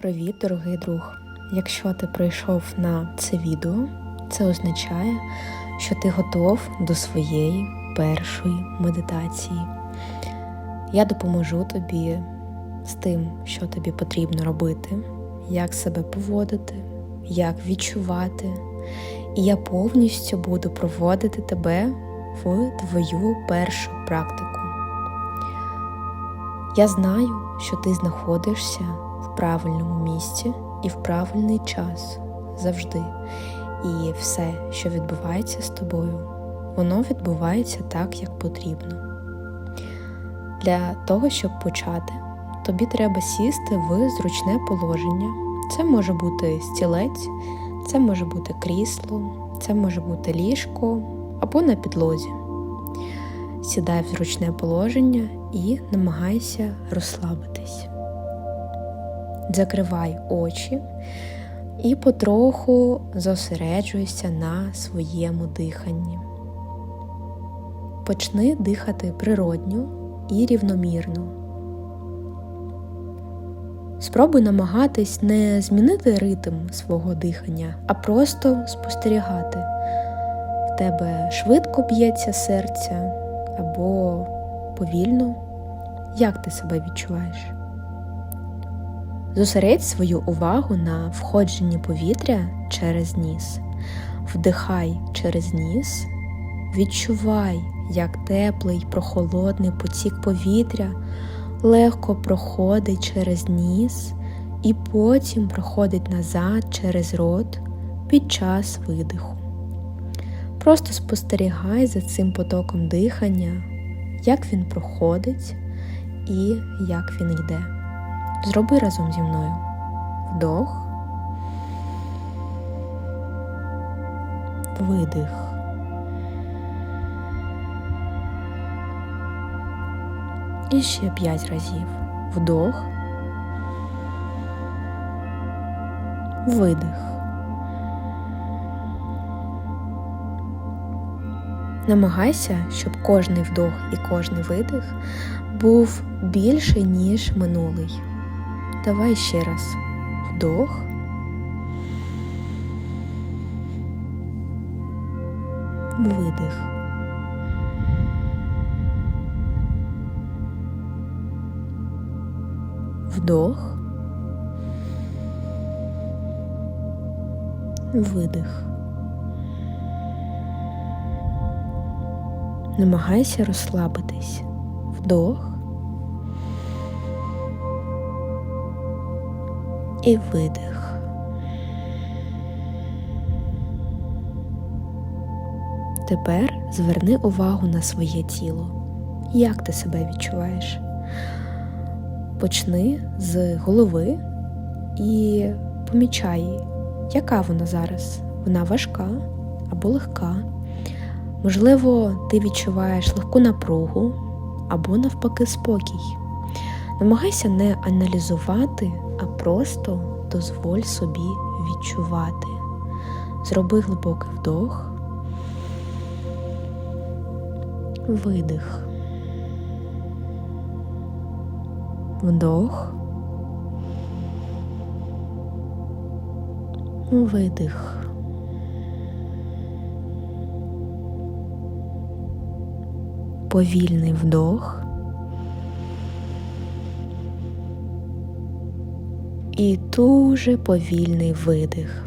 Привіт, дорогий друг! Якщо ти прийшов на це відео, це означає, що ти готов до своєї першої медитації. Я допоможу тобі з тим, що тобі потрібно робити, як себе поводити, як відчувати. І я повністю буду проводити тебе в твою першу практику. Я знаю, що ти знаходишся правильному місці і в правильний час завжди. І все, що відбувається з тобою, воно відбувається так, як потрібно. Для того, щоб почати, тобі треба сісти в зручне положення. Це може бути стілець, це може бути крісло, це може бути ліжко або на підлозі. Сідай в зручне положення і намагайся розслабитись. Закривай очі і потроху зосереджуйся на своєму диханні. Почни дихати природньо і рівномірно. Спробуй намагатись не змінити ритм свого дихання, а просто спостерігати. В тебе швидко б'ється серце або повільно. Як ти себе відчуваєш? Зосередь свою увагу на входженні повітря через ніс. Вдихай через ніс, відчувай, як теплий прохолодний потік повітря легко проходить через ніс і потім проходить назад через рот під час видиху. Просто спостерігай за цим потоком дихання, як він проходить і як він йде. Зроби разом зі мною вдох, видих. І ще п'ять разів. Вдох, видих. Намагайся, щоб кожний вдох і кожний видих був більший, ніж минулий. Давай ще раз вдох. Видих. Вдох. Видих. Намагайся розслабитись. Вдох. І видих. Тепер зверни увагу на своє тіло. Як ти себе відчуваєш? Почни з голови і помічай, яка вона зараз. Вона важка або легка. Можливо, ти відчуваєш легку напругу або, навпаки, спокій. Намагайся не аналізувати, а просто дозволь собі відчувати. Зроби глибокий вдох, видих. Вдох, видих. Повільний вдох і дуже повільний видих.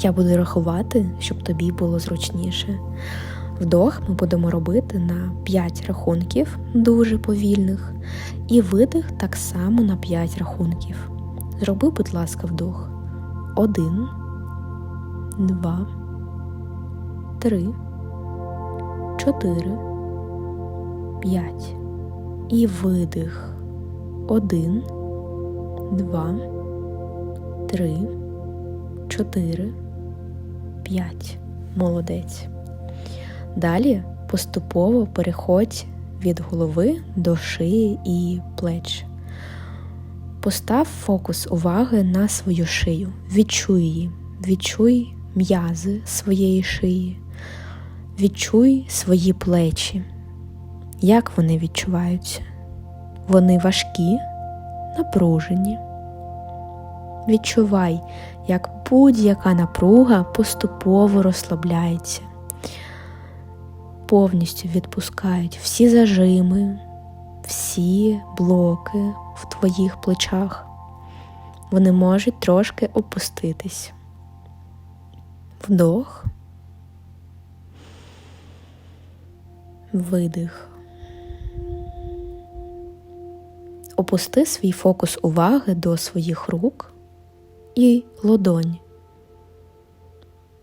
Я буду рахувати, щоб тобі було зручніше. Вдох ми будемо робити на 5 рахунків, дуже повільних, і видих так само на 5 рахунків. Зроби, будь ласка, вдох. Один, два, три, чотири, п'ять. І видих. Один, два, три, чотири, п'ять. Молодець. Далі поступово переходь від голови до шиї і плеч. Постав фокус уваги на свою шию. Відчуй її, відчуй м'язи своєї шиї, відчуй свої плечі. Як вони відчуваються? Вони важкі, напружені. Відчувай, як будь-яка напруга поступово розслабляється, повністю відпускають всі зажими, всі блоки в твоїх плечах. Вони можуть трошки опуститись. Вдох, видих. Опусти свій фокус уваги до своїх рук і лодонь.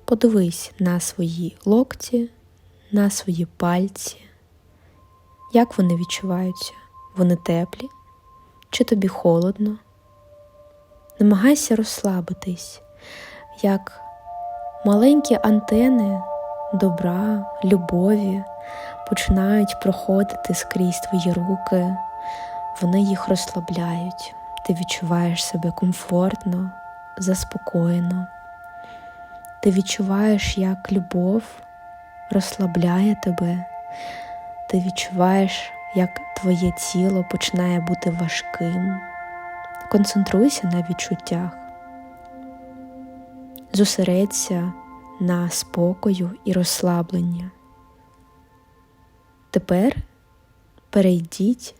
Подивись на свої локті, на свої пальці, як вони відчуваються, вони теплі чи тобі холодно. Намагайся розслабитись, як маленькі антени добра, любові починають проходити скрізь твої руки, вони їх розслабляють, ти відчуваєш себе комфортно, заспокоєно. Ти відчуваєш, як любов розслабляє тебе, ти відчуваєш, як твоє тіло починає бути важким. Концентруйся на відчуттях, зосередься на спокою і розслабленні. Тепер перейдіть,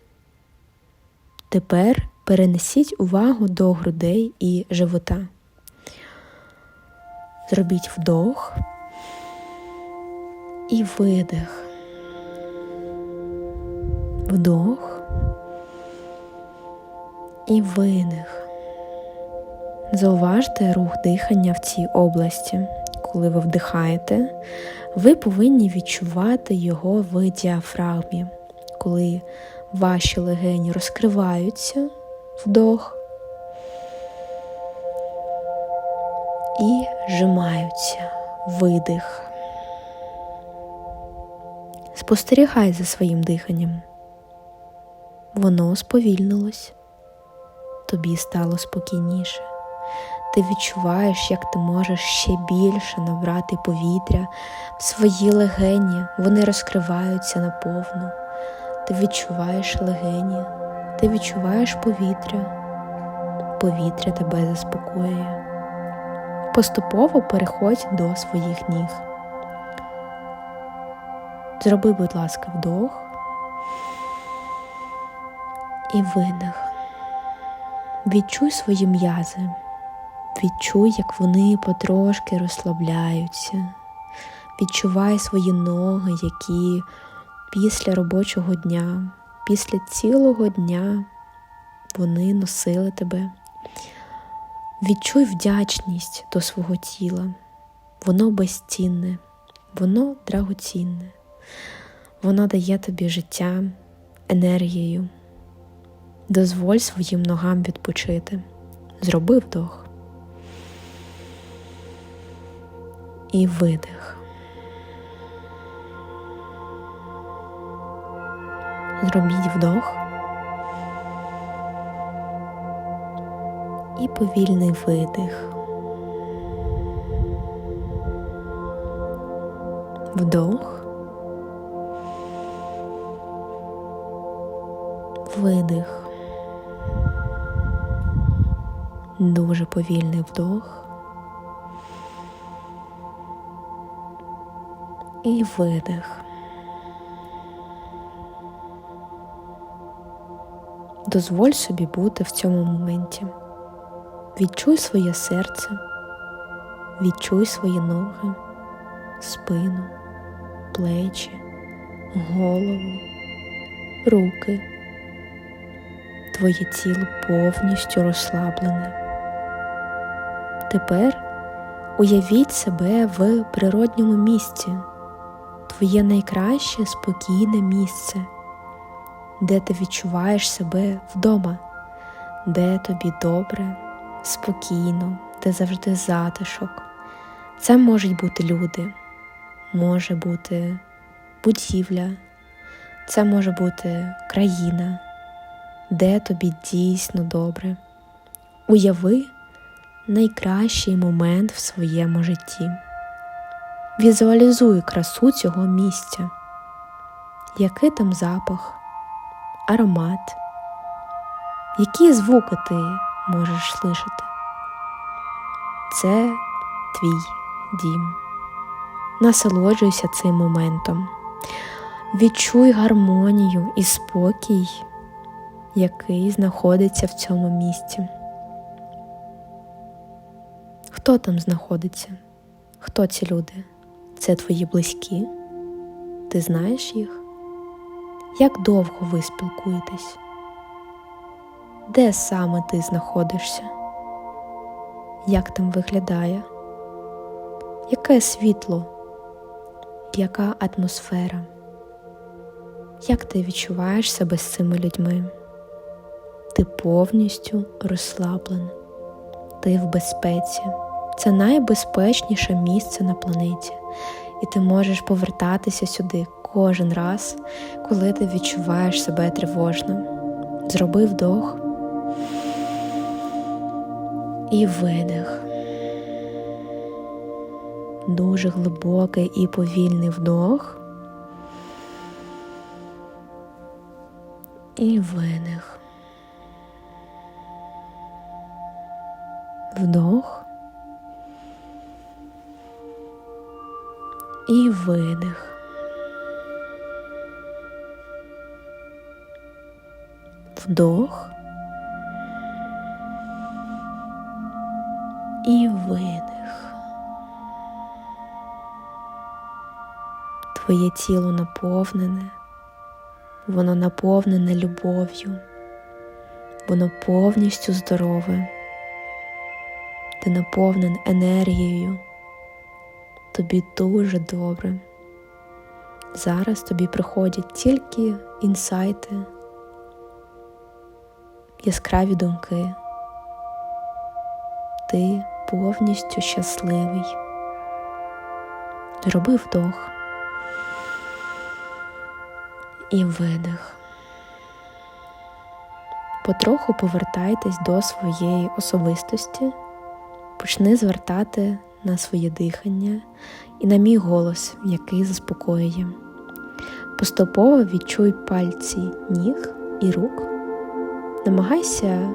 тепер перенесіть увагу до грудей і живота. Зробіть вдох і видих. Вдох і видих. Зауважте рух дихання в цій області. Коли ви вдихаєте, ви повинні відчувати його в діафрагмі. Коли ваші легені розкриваються, вдох і зжимаються видих. Спостерігай за своїм диханням. Воно сповільнилось, тобі стало спокійніше. Ти відчуваєш, як ти можеш ще більше набрати повітря в свої легені, вони розкриваються наповну. Ти відчуваєш легені, ти відчуваєш повітря, повітря тебе заспокоює. Поступово переходь до своїх ніг. Зроби, будь ласка, вдох і видих. Відчуй свої м'язи, відчуй, як вони потрошки розслабляються. Відчувай свої ноги, які після робочого дня, після цілого дня вони носили тебе. Відчуй вдячність до свого тіла. Воно безцінне, воно драгоцінне, воно дає тобі життя, енергію. Дозволь своїм ногам відпочити. Зроби вдох. І видих. Зробіть вдох. І повільний видих. Вдох. Видих. Дуже повільний вдох і видих. Дозволь собі бути в цьому моменті. Відчуй своє серце, відчуй свої ноги, спину, плечі, голову, руки. Твоє тіло повністю розслаблене. Тепер уявіть себе в природньому місці, твоє найкраще спокійне місце, де ти відчуваєш себе вдома, де тобі добре, спокійно, де завжди затишок. Це можуть бути люди, може бути будівля, це може бути країна, де тобі дійсно добре. Уяви найкращий момент в своєму житті. Візуалізуй красу цього місця який там запах, аромат, які звуки ти можеш слышати. Це твій дім. Насолоджуйся цим моментом. Відчуй гармонію і спокій, який знаходиться в цьому місці. Хто там знаходиться? Хто ці люди? Це твої близькі? Ти знаєш їх? Як довго ви спілкуєтесь? Де саме ти знаходишся? Як там виглядає? Яке світло? Яка атмосфера? Як ти відчуваєш себе з цими людьми? Ти повністю розслаблена, ти в безпеці. Це найбезпечніше місце на планеті, і ти можеш повертатися сюди кожен раз, коли ти відчуваєш себе тривожно. Зроби вдох і видих. Дуже глибокий і повільний вдох. І видих. Вдох. І видих. Вдох. І видих. Твоє тіло наповнене, воно наповнене любов'ю, воно повністю здорове, ти наповнен енергією, тобі дуже добре. Зараз тобі приходять тільки інсайти, яскраві думки. Ти повністю щасливий. Зроби вдох і видих. Потроху повертайтесь до своєї особистості, почни звертати на своє дихання і на мій голос, який заспокоює. Поступово відчуй пальці ніг і рук, намагайся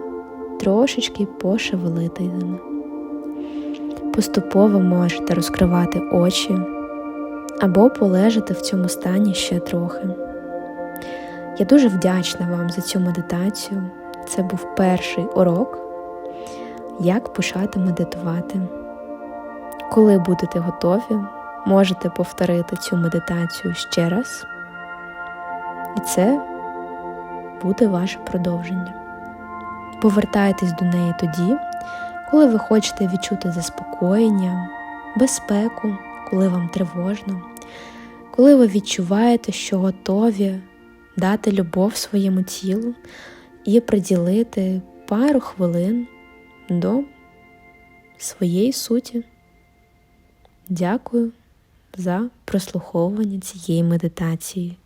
трошечки пошевелити ними. Поступово можете розкривати очі або полежати в цьому стані ще трохи. Я дуже вдячна вам за цю медитацію. Це був перший урок, як почати медитувати. Коли будете готові, можете повторити цю медитацію ще раз, і це буде ваше продовження. Повертайтесь до неї тоді, коли ви хочете відчути заспокоєння, безпеку, коли вам тривожно, коли ви відчуваєте, що готові дати любов своєму тілу і приділити пару хвилин до своєї суті. Дякую за прослуховування цієї медитації.